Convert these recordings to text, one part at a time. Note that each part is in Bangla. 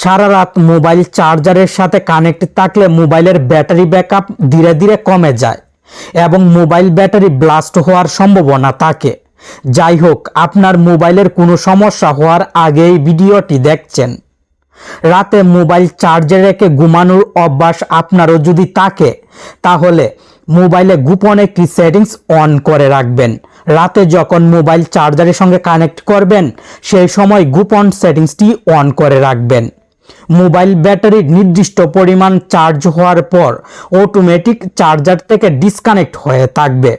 সারা রাত মোবাইল চার্জারের সাথে কানেক্ট থাকলে মোবাইলের ব্যাটারি ব্যাকআপ ধীরে ধীরে কমে যায় এবং মোবাইল ব্যাটারি ব্লাস্ট হওয়ার সম্ভাবনা থাকে। যাই হোক, আপনার মোবাইলের কোনো সমস্যা হওয়ার আগেই ভিডিওটি দেখছেন। রাতে মোবাইল চার্জে রেখে ঘুমানোর অভ্যাস আপনারও যদি থাকে, তাহলে মোবাইলে গোপন একটি সেটিংস অন করে রাখবেন। রাতে যখন মোবাইল চার্জারের সঙ্গে কানেক্ট করবেন, সেই সময় গোপন সেটিংসটি অন করে রাখবেন। মোবাইল ব্যাটারির নির্দিষ্ট পরিমাণ চার্জ হওয়ার পর অটোমেটিক চার্জার থেকে ডিসকানেক্ট হয়ে থাকবে।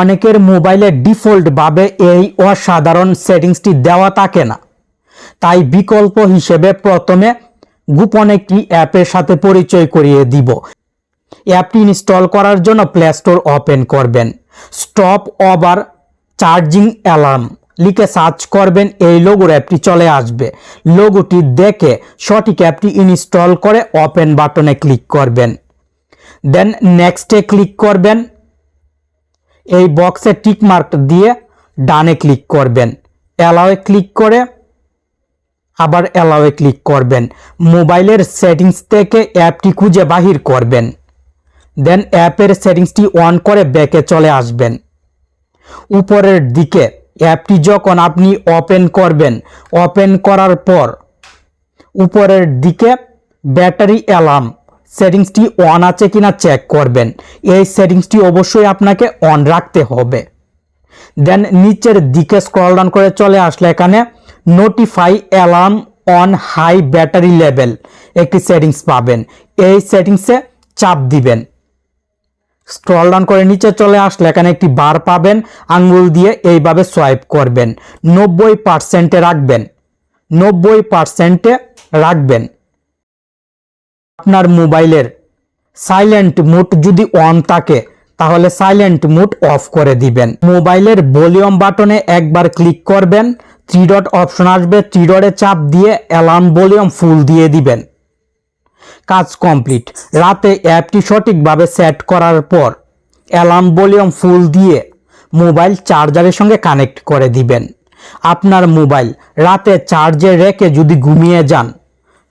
অনেকের মোবাইলে ডিফল্টভাবে এই অসাধারণ সেটিংসটি দেওয়া থাকে না। তাই বিকল্প হিসেবে প্রথমে গোপন একটি অ্যাপের সাথে পরিচয় করিয়ে দিব। অ্যাপটি ইনস্টল করার জন্য প্লে স্টোর ওপেন করবেন। স্টপ ওভার চার্জিং অ্যালার্ম লিখে সার্চ করবেন, এই লোগোর অ্যাপটি চলে আসবে। লোগোটি দেখে সঠিক অ্যাপটি ইনস্টল করে ওপেন বাটনে ক্লিক করবেন। দেন নেক্সটে ক্লিক করবেন। এই বক্সে টিক মার্ক দিয়ে ডানে ক্লিক করবেন। অ্যালাওয়ে ক্লিক করে আবার অ্যালাওয়ে ক্লিক করবেন। মোবাইলের সেটিংস থেকে অ্যাপটি খুঁজে বাহির করবেন। দেন অ্যাপের সেটিংসটি অন করে ব্যাকে চলে আসবেন। উপরের দিকে অ্যাপটি যখন আপনি ওপেন করবেন, ওপেন করার পর উপরের দিকে ব্যাটারি অ্যালার্ম সেটিংসটি অন আছে কিনা চেক করবেন। এই সেটিংসটি অবশ্যই আপনাকে অন রাখতে হবে। দেন নিচের দিকে স্ক্রল ডাউন করে চলে আসলে এখানে notify alarm on high battery level একটি সেটিংস পাবেন। এই সেটিংসে চাপ দিবেন। স্ক্রল ডাউন করে নিচে চলে আসলে এখানে একটি বার পাবেন। আঙ্গুল দিয়ে এইভাবে সোয়াইপ করবেন। নব্বই পার্সেন্টে রাখবেন। নব্বই পার্সেন্টে রাখবেন। আপনার মোবাইলের সাইলেন্ট মুড যদি অন থাকে, তাহলে সাইলেন্ট মুড অফ করে দিবেন। মোবাইলের ভলিউম বাটনে একবার ক্লিক করবেন। থ্রি ডট অপশন আসবে। থ্রি ডটে চাপ দিয়ে অ্যালার্ম ভলিউম ফুল দিয়ে দিবেন। কাজ কমপ্লিট। রাতে অ্যাপটি সঠিকভাবে সেট করার পর অ্যালার্ম ভলিউম ফুল দিয়ে মোবাইল চার্জারের সঙ্গে কানেক্ট করে দিবেন। আপনার মোবাইল রাতে চার্জে রেখে যদি ঘুমিয়ে যান,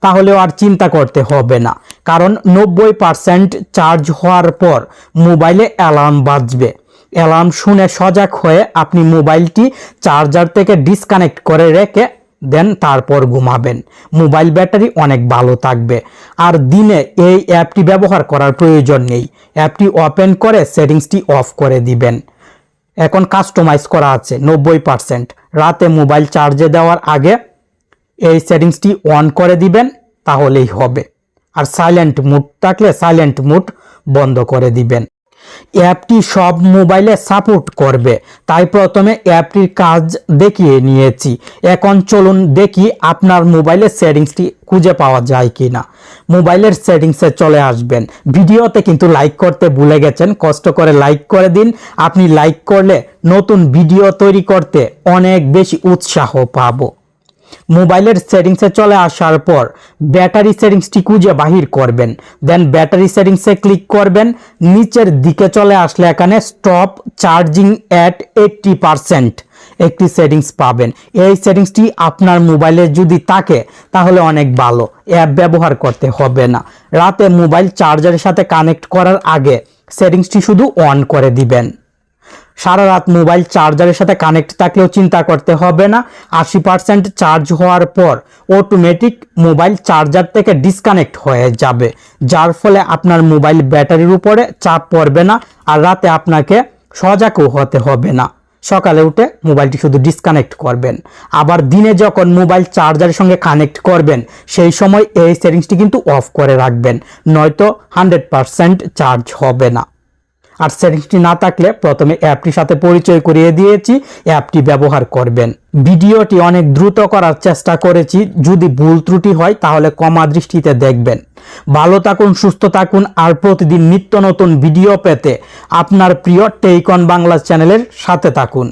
তাহলেও আর চিন্তা করতে হবে না, কারণ নব্বই পার্সেন্ট চার্জ হওয়ার পর মোবাইলে অ্যালার্ম বাজবে। অ্যালার্ম শুনে সজাগ হয়ে আপনি মোবাইলটি চার্জার থেকে ডিসকানেক্ট করে রেখে দেন তারপর ঘুমাবেন। মোবাইল ব্যাটারি অনেক ভালো থাকবে। আর দিনে এই অ্যাপটি ব্যবহার করার প্রয়োজন নেই। অ্যাপটি ওপেন করে সেটিংসটি অফ করে দিবেন। এখন কাস্টমাইজ করা আছে নব্বই পার্সেন্ট। রাতে মোবাইল চার্জে দেওয়ার আগে এই সেটিংসটি অন করে দিবেন, তাহলেই হবে। আর সাইলেন্ট মুড থাকলে সাইলেন্ট মুড বন্ধ করে দিবেন। অ্যাপটি সব মোবাইলে সাপোর্ট করবে। তাই প্রথমে অ্যাপটির কাজ দেখিয়ে নিয়েছি। এখন চলুন দেখি আপনার মোবাইলের সেটিংসটি খুঁজে পাওয়া যায় কি না মোবাইলের সেটিংসে চলে আসবেন। ভিডিওতে কিন্তু লাইক করতে ভুলে গেছেন, কষ্ট করে লাইক করে দিন। আপনি লাইক করলে নতুন ভিডিও তৈরি করতে অনেক বেশি উৎসাহ পাবো। মোবাইলের সেটিংসে চলে আসার পর ব্যাটারি সেটিংসটি খুঁজে বাহির করবেন। দেন ব্যাটারি সেটিংসে ক্লিক করবেন। নিচের দিকে চলে আসলে এখানে stop charging at eighty percent একটি সেটিংস পাবেন। এই সেটিংসটি আপনার মোবাইলে যদি থাকে, তাহলে অনেক ভালো। অ্যাপ ব্যবহার করতে হবে না। রাতে মোবাইল চার্জারের সাথে কানেক্ট করার আগে সেটিংসটি শুধু অন করে দিবেন। সারা রাত মোবাইল চার্জারের সাথে কানেক্ট থাকলেও চিন্তা করতে হবে না। আশি পার্সেন্ট চার্জ হওয়ার পর অটোমেটিক মোবাইল চার্জার থেকে ডিসকানেক্ট হয়ে যাবে, যার ফলে আপনার মোবাইল ব্যাটারির উপরে চাপ পড়বে না আর রাতে আপনাকে সজাগও হতে হবে না। সকালে উঠে মোবাইলটি শুধু ডিসকানেক্ট করবেন। আবার দিনে যখন মোবাইল চার্জারের সঙ্গে কানেক্ট করবেন, সেই সময় এই সেটিংসটি কিন্তু অফ করে রাখবেন, নয়তো হান্ড্রেড পারসেন্ট চার্জ হবে না। আর সেটিংসটি না থাকলে প্রথমে অ্যাপটির সাথে পরিচয় করিয়ে দিয়েছি, অ্যাপটি ব্যবহার করবেন। ভিডিওটি অনেক দ্রুত করার চেষ্টা করেছি, যদি ভুল ত্রুটি হয় তাহলে কমা দৃষ্টিতে দেখবেন। ভালো থাকুন, সুস্থ থাকুন, আর প্রতিদিন নিত্য নতুন ভিডিও পেতে আপনার প্রিয় টেইকন বাংলা চ্যানেলের সাথে থাকুন।